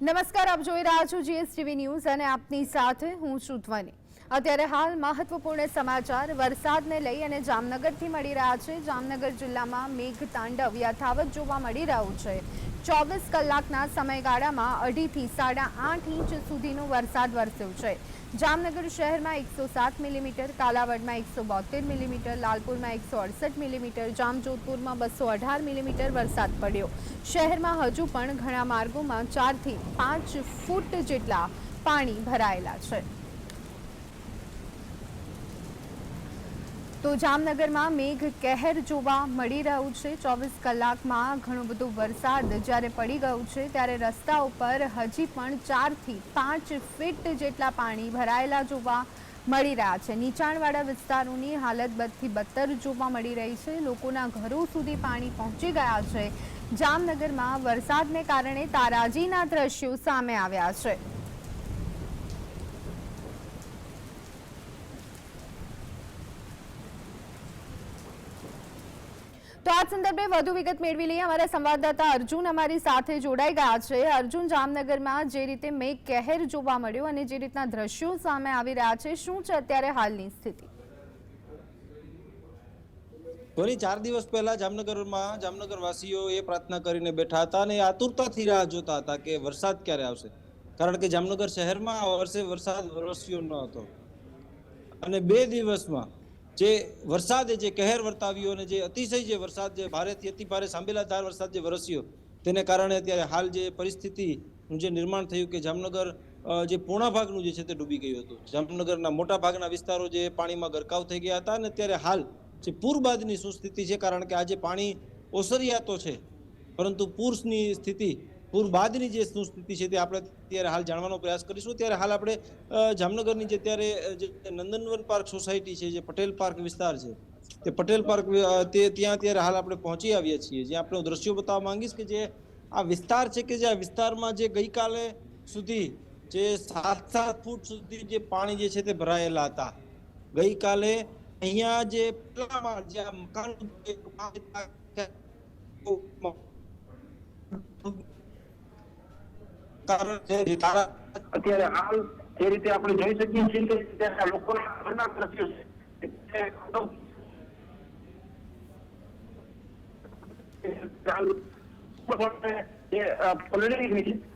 નમસ્કાર આપ જોઈ રહ્યા છો જીએસટીવી ન્યૂઝ અને આપની સાથે હું છું ધ્વની. અત્યારે હાલ મહત્વપૂર્ણ સમાચાર વરસાદને લઈ અને જામનગરથી મળી રહ્યા છે. જામનગર જિલ્લામાં મેઘ તાંડવ યથાવત જોવા મળી રહ્યું છે. ચોવીસ કલાકના સમયગાળામાં અઢીથી સાડા આઠ ઇંચ સુધીનો વરસાદ વરસ્યો છે. જામનગર શહેરમાં એકસો સાત મિલીમીટર, કાલાવડમાં એકસો બોતેર મિલીમીટર, લાલપુરમાં એકસો અડસઠ મિલીમીટર, જામજોધપુરમાં બસો અઢાર મિલીમીટર વરસાદ પડ્યો. શહેરમાં હજુ પણ ઘણા માર્ગોમાં ચારથી પાંચ ફૂટ જેટલા પાણી ભરાયેલા છે. તો જામનગરમાં મેઘ કહેર જોવા મળી રહ્યું છે. ચોવીસ કલાકમાં ઘણો બધો વરસાદ જ્યારે પડી ગયો છે, ત્યારે રસ્તા ઉપર હજી પણ ચારથી પાંચ ફીટ જેટલા પાણી ભરાયેલા જોવા મળી રહ્યા છે. નીચાણવાળા વિસ્તારોની હાલત બદથી બદતર જોવા મળી રહી છે. લોકોના ઘરો સુધી પાણી પહોંચી ગયા છે. જામનગરમાં વરસાદને કારણે તારાજીના દ્રશ્યો સામે આવ્યા છે. તો આ સંદર્ભે વધુ વિગત મેળવી લઈએ. અમારા સંવાદદાતા અર્જુન અમારી સાથે જોડાઈ ગયા છે. અર્જુન, જામનગરમાં જે રીતે મેઘ કહેર જોવા મળ્યો અને જે રીતના દ્રશ્યો સામે આવી રહ્યા છે, શું છે અત્યારે હાલની સ્થિતિ? ધોની ચાર દિવસ પહેલા જામનગરમાં જામનગરવાસીઓ એ પ્રાર્થના કરીને બેઠા હતા અને આતુરતાથી રાહ જોતા હતા કે વરસાદ ક્યારે આવશે. કારણ કે જામનગર શહેરમાં આ વર્ષે વરસાદ વરસ્યો ન હતો. અને બે દિવસમાં જે વરસાદે જે કહેર વર્તાવ્યો અને જે અતિશય જે વરસાદ જે ભારેથી અતિ ભારે સાંભેલાધાર વરસાદ જે વરસ્યો, તેને કારણે અત્યારે હાલ જે પરિસ્થિતિનું જે નિર્માણ થયું કે જામનગર જે પૂર્ણા ભાગનું જે છે તે ડૂબી ગયું હતું. જામનગરના મોટા ભાગના વિસ્તારો જે પાણીમાં ગરકાવ થઈ ગયા હતા અને અત્યારે હાલ જે પૂર બાદની શું સ્થિતિ છે, કારણ કે આજે પાણી ઓસરિયાતો છે, પરંતુ પૂરની સ્થિતિ પૂર બાદની જે શું સ્થિતિ છે તે આપણે ત્યારે હાલ જાણવાનો પ્રયાસ કરીશું. ત્યારે હાલ આપણે જામનગરની જે ત્યારે જે નંદનવન પાર્ક સોસાયટી છે, જે પટેલ પાર્ક વિસ્તાર છે, તે પટેલ પાર્ક તે ત્યાં ત્યારે હાલ આપણે પહોંચી આવ્યા છીએ. જે આપણે દ્રશ્યો બતાવવા માંગીશ કે જે આ વિસ્તાર છે કે જે આ વિસ્તારમાં જે ગઈકાલે સુધી જે સાત સાત ફૂટ સુધી જે પાણી જે છે તે ભરાયેલા હતા. ગઈકાલે અહીંયા જે જે મકાન કારણ છે અત્યારે હાલ જે રીતે આપણે જોઈ શકીએ છીએ કે લોકોના ઘરના દ્રશ્યો છે.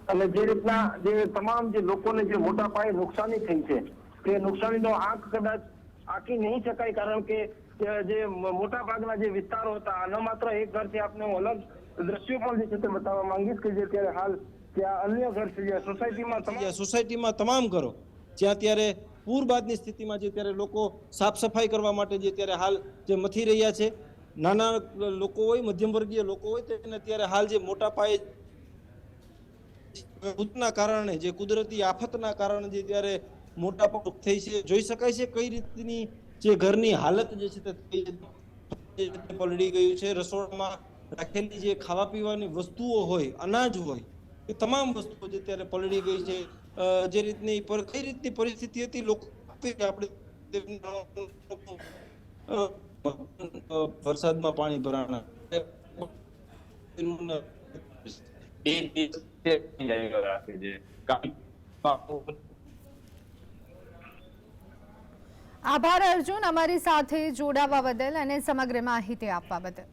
અને જે રીતના જે તમામ જે લોકોને જે મોટા પાયે નુકસાની થઈ છે, તે નુકસાનીનો આંક કદાચ આંકી નહીં શકાય, કારણ કે જે મોટા ભાગના જે વિસ્તારો હતા, આના માત્ર એક ઘરથી આપણે અલગ દ્રશ્યો પણ જે છે તે બતાવવા માંગીશ કે જે અત્યારે હાલ ત્યાં અન્ય ઘર છે જે સોસાયટીમાં તમામ ગયા સોસાયટીમાં તમામ ઘરો જ્યાં ત્યારે પૂર બાદની સ્થિતિમાં જે ત્યારે લોકો સાફ સફાઈ કરવા માટે જે ત્યારે હાલ જે મથી રહ્યા છે નાના લોકો હોય મધ્યમ વર્ગીય લોકો હોય તેને અત્યારે હાલ જે મોટા પાયે ભૂતના કારણે જે કુદરતી આફતના કારણે જે ત્યારે મોટા પાયે થઈ છે. જોઈ શકાય છે કઈ રીતની જે ઘરની હાલત જે છે તે થઈ પલળી ગયું છે રસોડામાં રાખેલી જે ખાવા પીવાની વસ્તુઓ હોય અનાજ હોય એ તમામ વસ્તુઓ જે ત્યારે પલળી ગઈ છે જે રીતની પર, કઈ રીતની પરિસ્થિતિ હતી, લોકો આપણે વરસાદમાં પાણી ભરાણા. આભાર અર્જુન, અમારી સાથે જોડાવા બદલ અને સમગ્ર માહિતી આપવા બદલ.